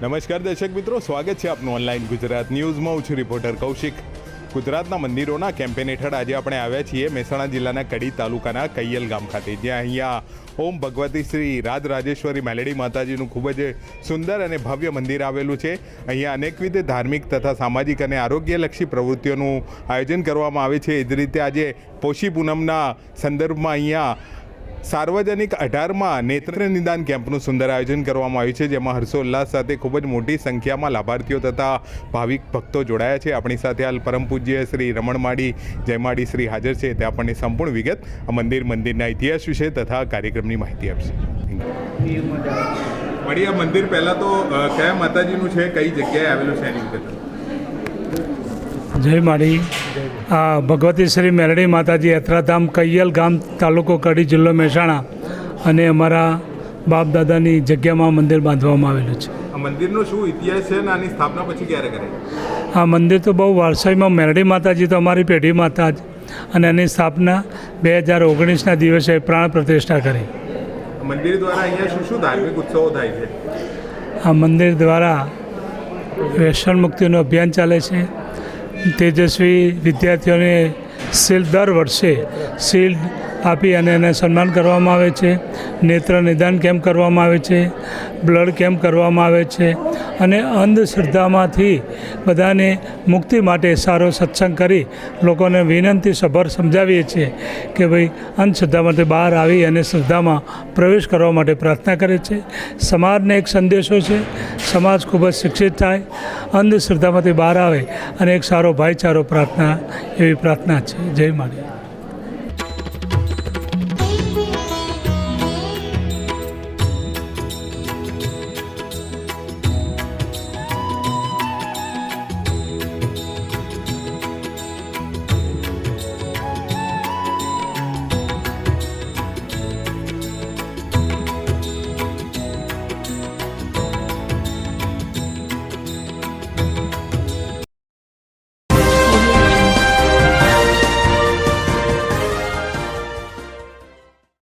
નમસ્કાર દર્શક મિત્રો, સ્વાગત છે આપનું ઓનલાઈન ગુજરાત ન્યૂઝમાં હું છું રિપોર્ટર કૌશિક. ગુજરાતના મંદિરોના કેમ્પેન હેઠળ આજે આપણે આવ્યા છીએ મહેસાણા જિલ્લાના કડી તાલુકાના કૈયલ ગામ ખાતે, જ્યાં અહીંયા ઓમ ભગવતી શ્રી રાજરાજેશ્વરી મેલેડી માતાજીનું ખૂબ જ સુંદર અને ભવ્ય મંદિર આવેલું છે. અહીંયા અનેકવિધ ધાર્મિક તથા સામાજિક અને આરોગ્યલક્ષી પ્રવૃત્તિઓનું આયોજન કરવામાં આવે છે. એ જ રીતે આજે પોષી પૂનમના સંદર્ભમાં અહીંયા સાર્વજનિક અઢારમાં નેત્ર નિદાન કેમ્પનું સુંદર આયોજન કરવામાં આવ્યું છે જેમાં હર્ષોલ્લાસ સાથે ખૂબ જ મોટી સંખ્યામાં લાભાર્થીઓ તથા ભાવિક ભક્તો જોડાયા છે. આપણી સાથે હાલ પરમ પૂજ્ય શ્રી રમણમાડી જયમાડી શ્રી હાજર છે. તે આપણને સંપૂર્ણ વિગત આ મંદિર મંદિરના ઇતિહાસ વિશે તથા કાર્યક્રમની માહિતી આપશે. મળી આ મંદિર પહેલાં તો કયા માતાજીનું છે? કઈ જગ્યાએ આવેલું છે એની વિગત? જય માળી આ ભગવતી શ્રી મેરડી માતાજી યાત્રાધામ કૈયલ ગામ તાલુકો કડી જિલ્લો મહેસાણા અને અમારા બાપ દાદાની જગ્યામાં મંદિર બાંધવામાં આવેલું છે. આ મંદિરનો શું ઇતિહાસ છે અને આની સ્થાપના પછી ક્યારે કરાઈ? આ મંદિર તો બહુ વારસાઈમાં મેરડી માતાજી તો અમારી પેઢી માતા જ અને એની સ્થાપના બે હજાર ઓગણીસના દિવસે પ્રાણ પ્રતિષ્ઠા કરી. મંદિર દ્વારા અહીંયા શું શું ધાર્મિક ઉત્સવો થાય છે? આ મંદિર દ્વારા વ્યસન મુક્તિનું અભિયાન ચાલે છે. તેજસ્વી વિદ્યાર્થીઓને શિલ્ડ દર વર્ષે શિલ્ડ આપી અને એને સન્માન કરવામાં આવે છે. નેત્ર નિદાન કેમ્પ કરવામાં આવે છે. બ્લડ કેમ્પ કરવામાં આવે છે. અને અંધશ્રદ્ધામાંથી બધાને મુક્તિ માટે સારો સત્સંગ કરી લોકોને વિનંતી સભર સમજાવીએ છીએ કે ભાઈ અંધશ્રદ્ધામાંથી બહાર આવી અને શ્રદ્ધામાં પ્રવેશ કરવા માટે પ્રાર્થના કરે છે. સમાજને એક સંદેશો છે. સમાજ ખૂબ જ શિક્ષિત થાય. અંધશ્રદ્ધામાંથી બહાર આવે અને એક સારો ભાઈચારો પ્રાર્થના, એવી પ્રાર્થના છે. જય માળી